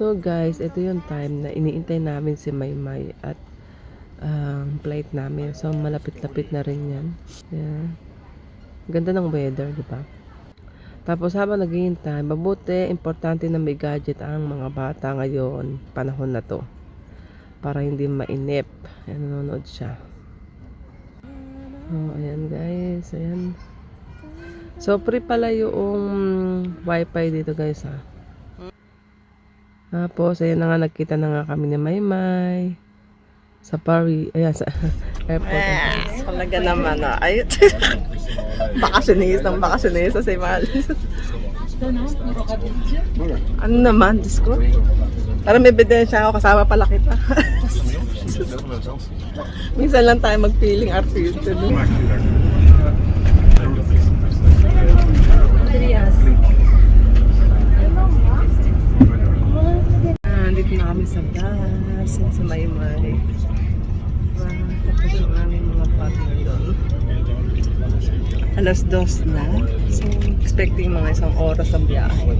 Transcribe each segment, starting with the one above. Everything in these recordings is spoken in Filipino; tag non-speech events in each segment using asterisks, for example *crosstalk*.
So guys, ito yung time na iniintay namin si Maymay at ang flight namin. So malapit-lapit na rin yan. Yeah. Ganda ng weather, di ba? Tapos habang naghihintay, mabuti, importante na may gadget ang mga bata ngayon, panahon na to. Para hindi mainip. Ayan, nanonood siya. Oh, ayan guys, ayan. So, free pala yung wifi dito guys ha. Tapos, ayan na nga, nagkita na nga kami ni Maymay. Sa Paris, ayan, sa *laughs* airport. Yes, talaga naman ah. Ay, *laughs* bakasyonista, bakasyonista si Malis. *laughs* ano naman, Diyos ko? Para may ebidensya ako, kasama pala kita. Minsan lang tayo mag-feeling artista. No? Ah, dito na kami sa gas, sa Maymay. Tapos yung aming mga partner doon. Alas dos na. So, expecting mga isang oras ang biyahe.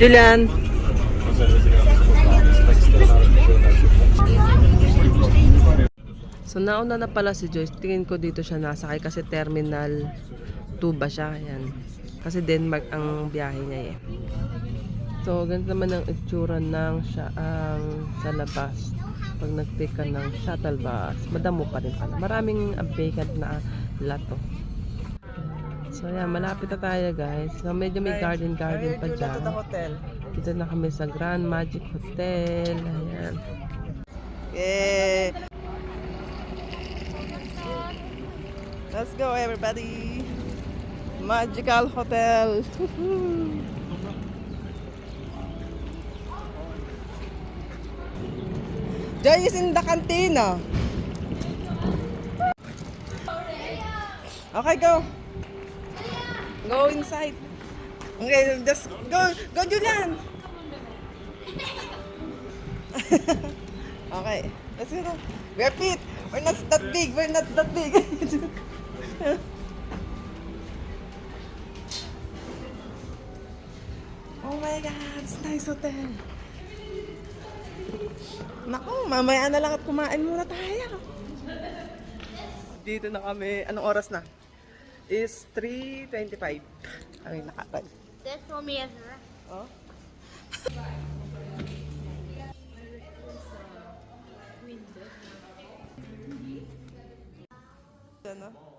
Julian. So, nauna na pala si Joyce. Tingin ko dito siya nasakay kasi terminal 2 ba siya? Ayan. Kasi Denmark ang biyahe niya eh. So, ganito naman ang itsura ng siya ang sa labas. Pag ka ng shuttle bus, madamo pa rin pala. Maraming vacant na lato. So, ayan, malapit na tayo guys. So, medyo may garden-garden pa dyan. Dito na kami sa Grand Magic Hotel. Ayan. Yeah. Let's go everybody. Magical Hotel. *laughs* Joy is in the cantina. Okay, go. Go inside. Okay, just go. Go, Julian. *laughs* Okay, let's go. We're fit. We're not that big. We're not that big. *laughs* oh my God, it's nice hotel. Naku, mamaya na lang at kumain muna tayo. Dito na kami. Anong oras na? Is 3.25. Kami nakatag. This for me as well. Oh. Ano?